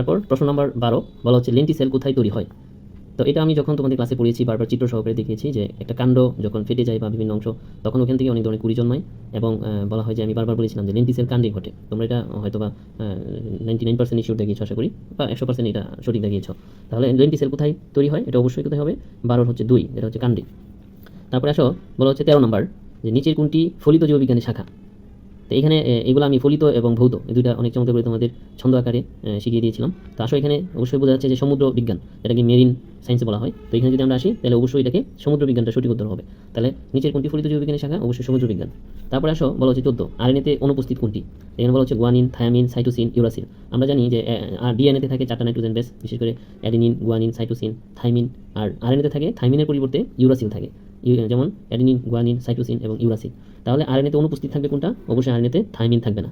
তারপর প্রশ্ন নম্বর বারো, বলা হচ্ছে, লেন্টি সেল কোথায় তৈরি হয়? তো এটা আমি যখন তোমাদের ক্লাসে পড়িয়েছি, বারবার চিত্র সহকারে দেখিয়েছি যে একটা কাণ্ড যখন ফেটে যায় বা বিভিন্ন অংশ, তখন ওখান থেকে অনেক ধরনের কুড়ি জন্মায় এবং বলা হয় যে আমি বারবার বলেছিলাম যে লেন্টি সেল কাণ্ডে ঘটে। তোমরা এটা হয়তো বা নাইনটি নাইন পার্সেন্ট ইস্যুর দেখিয়েছো আশা করি, বা একশো পার্সেন্ট এটা সঠিক দেখিয়েছো। তাহলে লেন্টি সেল কোথায় তৈরি হয়? এটা অবশ্যই কোথায় হবে? বারোর হচ্ছে দুই, এটা হচ্ছে কাণ্ডে। তারপরে আসো, বলা হচ্ছে তেরো নম্বর, যে নিচের কোনটি ফলিত জীববিজ্ঞানের শাখা? তো এখানে এগুলো আমি ফলিত এবং ভৌত, এই দুইটা অনেক চমৎকার করে তোমাদের ছন্দ আকারে শিখিয়ে দিয়েছিলাম। তো আসলে এখানে অবশ্যই বোঝা যাচ্ছে যে সমুদ্র বিজ্ঞান এটাকে মেরিন সায়েন্সে বলা হয়। তো এখানে যদি আমরা আসি, তাহলে অবশ্যই এটাকে সমুদ্র বিজ্ঞানটা সঠিক উত্তর হবে। তাহলে নিচের কোনটি ফলিত জীববিজ্ঞানের শাখা? অবশ্যই সমুদ্র বিজ্ঞান। তারপরে আসো, বলা হচ্ছে চোদ্দ। আরএনএতে অনুপস্থিত কোনটি? এখানে বলা হচ্ছে গুয়ানিন, থায়ামিন, সাইটোসিন ইউরাসিন আমরা জানি যে আর ডিএনএতে থাকে চারটা নাইট্রোজেন বেস, বিশেষ করে অ্যাডিনিন, গুয়ানিন, সাইটোসিন, থাইমিন, আর আরএনএতে থাকে থাইমিনের পরিবর্তে ইউরাসিন থাকে। যেমন অ্যাডিনিন, গুয়ানিন সাইটোসিন এবং ইউরাসিন তাহলে আরএনএতে অনুপস্থিত থাকবে কোনটা? অবশ্যই আরএনএতে থাইমিন থাকবে না।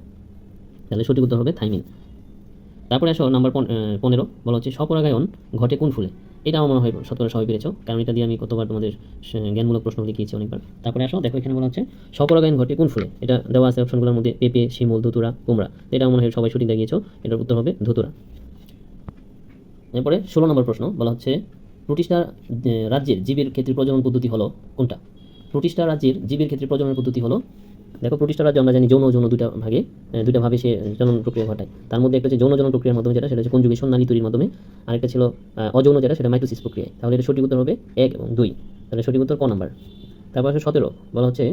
তাহলে সঠিক উত্তর হবে থাইমিন। তারপরে আসো নাম্বার পন- পনেরো। বলা হচ্ছে স্বপরাগায়ন ঘটে কোন ফুলে? এটা আমার মনে হয় শতকরা সবাই পেরেছ, কারণ এটা দিয়ে আমি কতবার তোমাদের জ্ঞানমূলক প্রশ্ন লিখিয়েছি অনেকবার। তারপরে আসো, দেখো এখানে বলা হচ্ছে স্বপরাগায়ন ঘটে কোন ফুলে? এটা দেওয়া আছে অপশনগুলোর মধ্যে, পেঁপে, শিমুল, ধুতুরা, কুমড়া। এটা মনে হয় সবাই সঠিক দেখিয়েছো, এটার উত্তর হবে ধুতুরা। এরপরে ষোলো নম্বর প্রশ্ন, বলা হচ্ছে প্রতিষ্ঠা রাজ্যের জীবের ক্ষেত্রে প্রজনন পদ্ধতি হলো কোনটা? প্রতিষ্ঠা রাজ্যের জীবের ক্ষেত্রে প্রজনন পদ্ধতি হলো, দেখো প্রতিষ্ঠা রাজ্য আমরা জানি যৌন যৌন দুটা ভাগে দুটা ভাবে সে জনন প্রক্রিয়া ঘটায়। তার মধ্যে একটা হচ্ছে যৌন জনন প্রক্রিয়ার মাধ্যমে যেটা, সেটা হচ্ছে কনজুগেশন, নালী তৈরির মাধ্যমে। আরেকটা ছিল অযৌন যেটা, সেটা মাইটোসিস প্রক্রিয়ায়। তাহলে এটা সঠিক উত্তর হবে এক এবং দুই। তাহলে সঠিক উত্তর ক নাম্বার? তারপর সতেরো, বলা হচ্ছে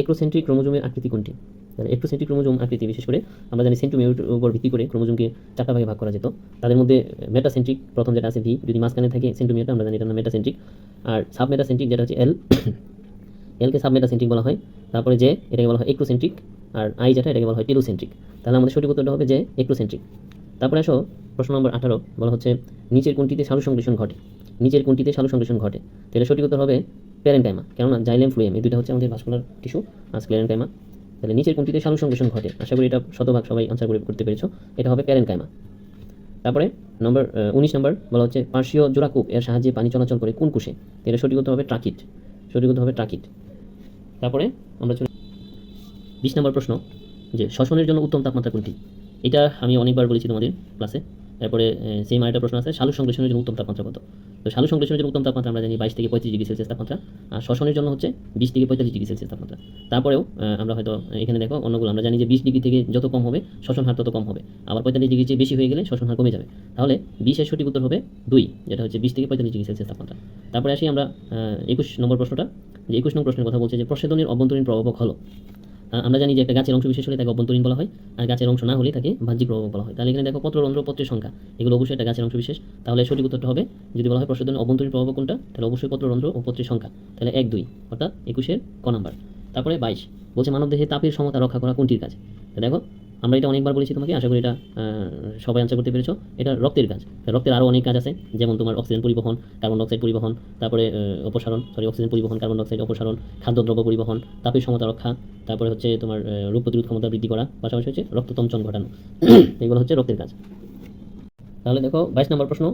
এক্রোসেন্ট্রিক ক্রোমোজোমের আকৃতি কোনটি? তাহলে এক্রোসেন্ট্রিক ক্রোমোজোম আকৃতি, বিশেষ করে আমরা জানি সেন্টিমিটার উপর ভিত্তি করে ক্রোমোজোমকে চারটা ভাগে ভাগ করা যেত। তাদের মধ্যে মেটাসেন্ট্রিক প্রথম যেটা আছে ভি যদি মাঝখানে থাকে সেন্টিমিটার আমরা জানি এটা নাম মেটাসেন্ট্রিক আর সাব মেটাসেন্ট্রিক যেটা হচ্ছে এল এলকে সাব মেটাসেন্ট্রিক বলা হয়। তারপরে যে এটাকে বলা হয় এক্রোসেন্ট্রিক আর আই যেটা, এটাকে বলা হয় টেলোসেন্ট্রিক তাহলে আমাদের সঠিক উত্তরটা হবে যে এক্রোসেন্ট্রিক তারপরে আসো, প্রশ্ন নম্বর আঠারো, বলা হচ্ছে নিচের কোনটিতে সালু সংশ্লেষণ ঘটে। নিচের কোনটিতে সালু সংশ্লেষণ ঘটে। তাহলে সঠিক উত্তর হবে প্যারেন্টাইমা। কেননা জাইলেম ফ্লুয়েম এই দুটো হচ্ছে আমাদের ভাস্কুলার টিস্যু আর স্ক্লেরেনকাইমা তাহলে নিচের কোনটিতে সালু সংশ্লেষণ ঘটে? আশা করি এটা শতভাগ সবাই আনসার করে করতে পেরেছ। এটা হবে প্যারেনকাইমা। তারপরে নম্বর উনিশ নম্বর বলা হচ্ছে পার্শ্বীয় জোড়াকূপ, এর সাহায্যে পানি চলাচল করে কোন কুশে এটা সঠিক উত্তর হবে ট্রাকিট। সঠিক উত্তর হবে ট্রাকিট। তারপরে আমরা চলে বিশ নম্বর প্রশ্ন, যে শ্বসনের জন্য উত্তম তাপমাত্রা কোনটি? এটা আমি অনেকবার বলেছি তোমাদের ক্লাসে তারপরে সেম আরেকটা প্রশ্ন আছে শালু সংশ্লেষণের জন্য উত্তম তাপমাত্রা কত? তো শালু সংশ্লেষণের জন্য উত্তম তাপমাত্রা, আমরা জানি বাইশ থেকে পঁয়ত্রিশ ডিগ্রি সেলসিয়াস তাপমাত্রা, আর শ্বসনের জন্য হচ্ছে বিশ থেকে পঁয়তাল্লিশ ডিগ্রি সেলসিয়াস তাপমাত্রা। তারপরেও আমরা হয়তো এখানে দেখো অন্যগুলো, আমরা জানি যে বিশ ডিগ্রি থেকে যত কম হবে, শ্বসন হার তত কম হবে। আবার পঁয়তাল্লিশ ডিগ্রি চেয়ে বেশি হয়ে গেলে শ্বসন হার কমে যাবে। তাহলে বিশের সঠিক উত্তর হবে দুই, যেটা হচ্ছে বিশ থেকে পঁয়তাল্লিশ ডিগ্রি সেলসিয়াস তাপমাত্রা। তারপরে আসি আমরা একুশ নম্বর প্রশ্নটা। যে একুশ নম্বর প্রশ্নের কথা বলছে যে প্রসেদনের অভ্যন্তরীণ প্রভাবক হলো আমরা জানি যে একটা গাছের অংশ বিশেষ হলে তাকে অভ্যন্তরীণ বলা হয়, আর গাছের অংশ না হলে তাকে বাহ্যিক প্রভাব বলা হয়। তাহলে এখানে দেখো পত্র, রন্ধ্র, পত্রের সংখ্যা, এগুলো অবশ্যই একটা গাছের অংশ বিশেষ। তাহলে সঠিক উত্তরটা হবে, যদি বলা হয় প্রসেদনের অভ্যন্তরীণ প্রভাব কোনটা? তাহলে অবশ্যই পত্ররন্ধ্র ও পত্রের সংখ্যা। তাহলে এক, দুই, অর্থাৎ একুশের ক নাম্বার। তারপরে বাইশ, বলছে মানবদেহে তাপের সমতা রক্ষা করা কোনটির কাজ? দেখো আমরা এটা অনেকবার বলেছি তোমাকে, আশা করি এটা সবাই আনসার করতে পেরেছ। এটা রক্তের কাজ। রক্তের আরও অনেক কাজ আছে, যেমন তোমার অক্সিজেন পরিবহন কার্বন ডাইঅক্সাইড পরিবহন, তারপরে অপসারণ সরি অক্সিজেন পরিবহন কার্বন ডাইঅক্সাইড অপসারণ, খাদ্যদ্রব্য পরিবহন, তাপের সমতা রক্ষা, তারপরে হচ্ছে তোমার রোগ প্রতিরোধ ক্ষমতা বৃদ্ধি করা, পাশাপাশি হচ্ছে রক্ততঞ্চন ঘটানো। এগুলো হচ্ছে রক্তের কাজ। তাহলে দেখো, বাইশ নম্বর প্রশ্ন।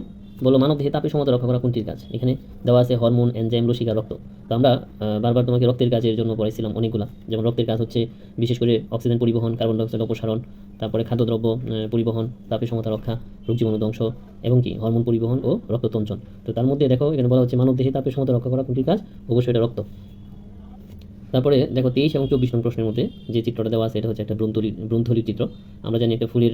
বলো, মানব দেহে তাপের সমতা রক্ষা করা কোনটির কাজ? এখানে দেওয়া আছে হরমোন, এনজাইম, রসিকা, রক্ত। তো আমরা বারবার তোমাকে রক্তের কাজের জন্য পড়াইছিলাম অনেকগুলা। যেমন রক্তের কাজ হচ্ছে বিশেষ করে অক্সিজেন পরিবহন, কার্বন ডাইঅক্সাইড অপসারণ, তারপরে খাদ্যদ্রব্য পরিবহন, তাপের সমতা রক্ষা, রোগ জীবাণু ধ্বংস, এবং কি? হরমোন পরিবহন ও রক্ততঞ্চন। তো তার মধ্যে দেখো, এখানে বলা হচ্ছে মানব দেহে তাপের সমতা রক্ষা করা কোনটির কাজ? অবশ্যই এটা রক্ত। তারপরে দেখো তেইশ এবং চব্বিশ নম্বর প্রশ্নের মধ্যে যে চিত্রটা দেওয়া আছে, এটা হচ্ছে একটা ব্রুনথলি ব্রুনথলির চিত্র। আমরা জানি একটা ফুলের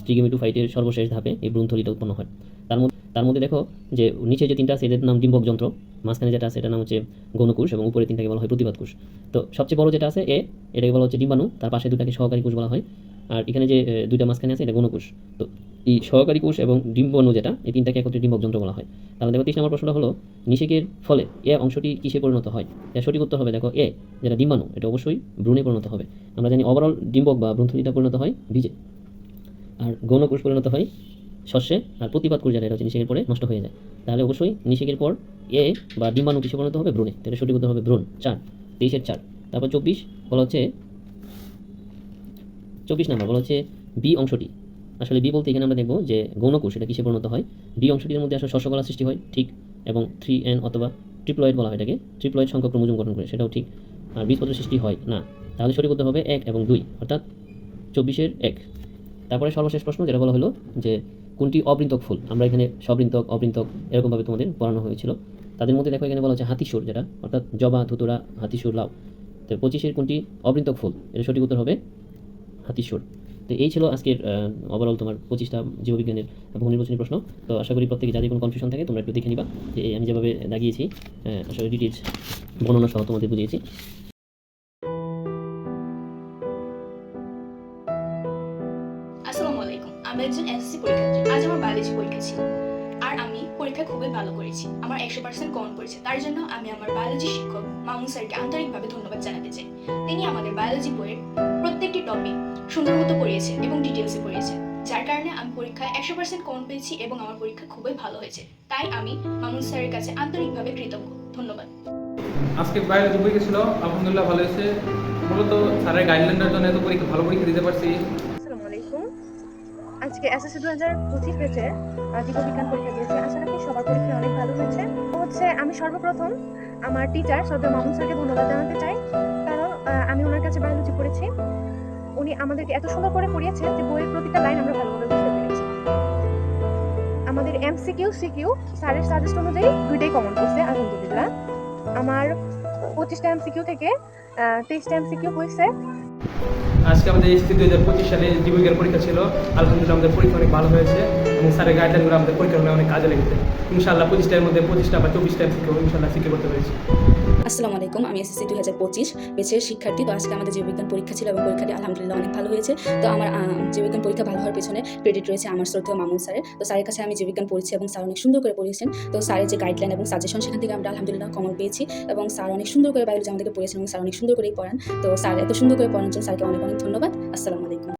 স্ট্রিগেমিটোফাইটের সর্বশেষ ধাপে এই ব্রুনথলিটা উৎপন্ন হয়। তার মধ্যে তার মধ্যে দেখো যে নিচে যে তিনটা আছে, এদের নাম ডিম্বক যন্ত্র, মাঝখানে যেটা আছে, এটার নাম হচ্ছে গৌণকোষ এবং উপরে তিনটাকে বলা হয় প্রতিবাদ কোষ। তো সবচেয়ে বড় যেটা আছে, এ, এটাকে বলা হচ্ছে ডিম্বাণু, তার পাশে দুটাকে সহকারী কোষ বলা হয়। আর এখানে যে দুইটা মাঝখানে আছে, এটা গৌণকোষ তো এই সহকারী কোষ এবং ডিম্বাণু যেটা, এই তিনটাকে একত্রে ডিম্বক যন্ত্র বলা হয়। তাহলে দেখো তেইশ নম্বর প্রশ্নটা হলো, নিষেকের ফলে এ অংশটি কিসে পরিণত হয়? এর সঠিক উত্তর হবে, দেখো, এ, যেটা ডিম্বাণু, এটা অবশ্যই ভ্রূণে পরিণত হবে। আমরা জানি ওভারঅল ডিম্বক বা ভ্রূণথলিটা পরিণত হয় বীজে। আর গৌণকোষ পরিণত হয় শস্যে আর প্রতিপাদ করে যেটা এটা নিষেকের পরে নষ্ট হয়ে যায়। তাহলে অবশ্যই নিষেকের পর এ বা ডিম্বাণু কিসে পরিণত হবে ভ্রূণে। তাহলে সঠিক হবে ভ্রূণ। চার, তেইশের চার। তারপর চব্বিশ, বলা হচ্ছে চব্বিশ নাম্বার, বলা হচ্ছে বি অংশটি। আসলে বি বলতে এখানে আমরা দেখব যে গৌণকোষ, এটা কিসে পরিণত হয়? বি অংশটির মধ্যে আসলে শস্যকলা সৃষ্টি হয়, ঠিক, এবং থ্রি এন অথবা ট্রিপ্লয়েড বলা হয় এটাকে। ট্রিপ্লয়েড সংখ্যক ক্রোমোজোম গঠন করে, সেটাও ঠিক। আর বীজপত্র সৃষ্টি হয় না। তাহলে সঠিক উত্তর হবে এক এবং দুই, অর্থাৎ চব্বিশের এক। তারপরে সর্বশেষ প্রশ্ন, যেটা বলা হলো যে কোনটি অবৃন্তক ফুল? আমরা এখানে সবৃন্তক অবৃন্তক এরকমভাবে তোমাদের পড়ানো হয়েছিল। তাদের মধ্যে দেখো এখানে বলা হচ্ছে হাতিসুর যেটা অর্থাৎ জবা ধুতুরা হাতিসুর লাউ। তো পঁচিশের কোনটি অবৃন্তক ফুল? এর সঠিক উত্তর হবে হাতিসুর। তো এই ছিল আজকের ওভারঅল তোমার পঁচিশটা জীববিজ্ঞানের বহু প্রশ্ন। তো আশা করি প্রত্যেকে যাদের কোনো কনফিউশন থাকে তোমরা একটু দেখে নিবা। যে আমি যেভাবে দাগিয়েছি আহ, আসলে ডিটেলস বর্ণনা সহ তোমাদের বুঝিয়েছি। আমি একজন এসএসসি পরীক্ষার্থী। আজ আমার বায়োলজি পরীক্ষা ছিল। আর আমি পরীক্ষায় খুবই ভালো করেছি। আমার একশো পার্সেন্ট কমন পড়েছে। তার জন্য আমি আমার বায়োলজি শিক্ষক মামুন স্যারকে আন্তরিকভাবে ধন্যবাদ জানাতে চাই। তিনি আমাদের বায়োলজি বইয়ের প্রত্যেকটি টপিক সুন্দর মতো পড়িয়েছে এবং ডিটেলসে পড়িয়েছে যার কারণে আমি পরীক্ষায় একশো পার্সেন্ট কমন পেয়েছি এবং আমার পরীক্ষা খুবই ভালো হয়েছে। তাই আমি মামুন স্যারের কাছে আন্তরিকভাবে কৃতজ্ঞ। ধন্যবাদ। আজকে বায়োলজি পরীক্ষা ছিল। আলহামদুলিল্লাহ ভালো হয়েছে। মূলত স্যারের গাইডলাইনের জন্য এত পরীক্ষা, ভালো পরীক্ষা দিতে পারছি। আজকে এসএসসি দু হাজার পঁচিশ পেজে জীববিজ্ঞান পরীক্ষা দিয়েছি। আশা রাখি সবার পরীক্ষা অনেক ভালো হয়েছে। হচ্ছে, আমি সর্বপ্রথম আমার টিচার সদ্য মামুন স্যারকে ধন্যবাদ জানাতে চাই। কারণ আমি ওনার কাছে বায়োলজি পড়েছি। উনি আমাদেরকে এত সুন্দর করে পড়িয়েছেন যে বইয়ের প্রতিটা লাইন আমরা ভালোভাবে বুঝতে পেরেছি। আমাদের এমসিকিউ সিকিউ স্যারের সাজেস্ট অনুযায়ী দুইটাই কমন করছে, আলহামদুলিল্লাহ। আমার পঁচিশটা এমসিকিউ থেকে তেইশটা এমসিকিউ হয়েছে। আজকে আমাদের এসসি দুই হাজার পঁচিশ সালে জীবিকার পরীক্ষা ছিল। আলহামদুলিল্লাহ আমাদের পরীক্ষা অনেক ভালো হয়েছে এবং স্যারের গাইডলাইনগুলো আমাদের পরীক্ষাগুলো অনেক কাজে লেগেছে। ইনশাআল্লাহ পঁচিশটার মধ্যে পঁচিশটা বা চব্বিশটা ইনশাআল্লাহ শিখে করতে পেরেছি। আসসালামু আলাইকুম, আমি এসএসসি দুই হাজার পঁচিশ বেচের শিক্ষার্থী। তো আজকে আমাদের জীববিজ্ঞান পরীক্ষা ছিল এবং পরীক্ষাটি আলহামদুলিল্লাহ অনেক ভালো হয়েছে। তো আমার জীববিজ্ঞান পরীক্ষা ভালো হওয়ার পেছনে ক্রেডিট রয়েছে আমার শ্রদ্ধেয় মামুন স্যারের। তো স্যারের কাছে আমি জীববিজ্ঞান পড়েছি এবং স্যার অনেক সুন্দর করে পড়িয়েছেন। তো স্যারের যে গাইডলাইন এবং সাজেশন সেখান থেকে আমরা আলহামদুলিল্লাহ কমন পেয়েছি এবং স্যার অনেক সুন্দর করে বায়োলজি আমাদেরকে পড়িয়েছেন এবং স্যার অনেক সুন্দর করেই পড়ান। তো স্যার এত সুন্দর করে জন্য স্যারকে অনেক অনেক ধন্যবাদ। আসসালামু আলাইকুম।